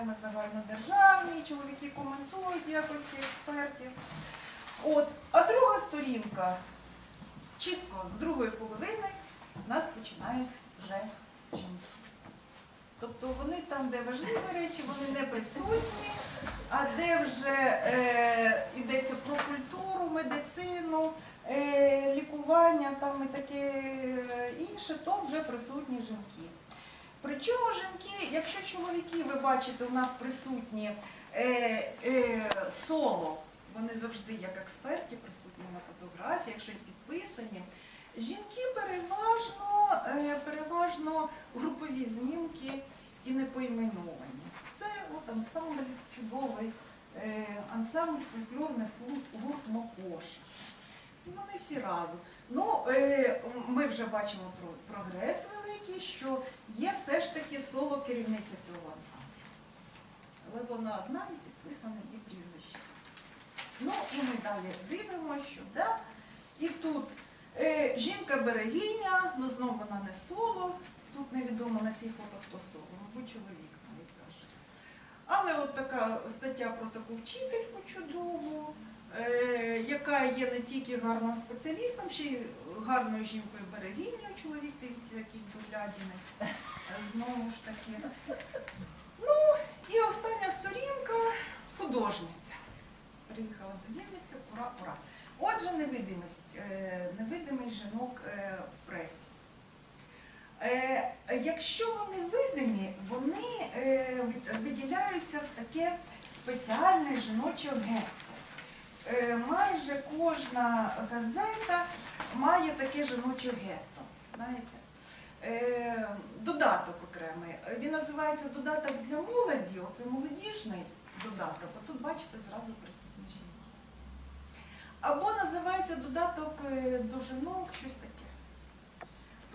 Загальнодержавні, чоловіки коментують якості експертів. От. А друга сторінка, чітко з другої половини, у нас починають вже жінки. Тобто вони там, де важливі речі, вони не присутні, а де вже е, йдеться про культуру, медицину, е, лікування там і таке е, інше, то вже присутні жінки. Причому жінки, якщо чоловіки, ви бачите, у нас присутні е, е, соло, вони завжди як експерти присутні на фотографії, якщо підписані. Жінки переважно, е, переважно групові знімки і не поіменовані. Це от ансамбль чудовий, е, ансамбль фольклорний гурт Мокоша. Вони всі разом. Ну, е, ми вже бачимо про прогрес великий, що є все ж таки соло керівниця цього ансамблю. Але вона одна і підписана і прізвище. Ну і ми далі дивимося, що да. І тут е, жінка-берегиня, ну знову вона не соло. Тут невідомо на цій фото хто соло, мабуть, чоловік навіть каже. Але от така стаття про таку вчительку чудову, е, яка є не тільки гарним спеціалістом, ще й гарною жінкою берегинею, чоловік дивіться, який доглядіний. Е, Знову ж таки. Ну, і остання сторінка художниця. Приїхала до Вінниці, ура, ура. Отже, невидимість, е, невидимість жінок е, в пресі. Якщо вони видимі, вони виділяються в таке спеціальне жіноче гетто. Е, Майже кожна газета має таке жіноче гетто. Знаєте? Е, Додаток окремий. Він називається додаток для молоді, оце молодіжний додаток, а тут, бачите, зразу присутні жінки. Або називається додаток е, до жінок, щось таке.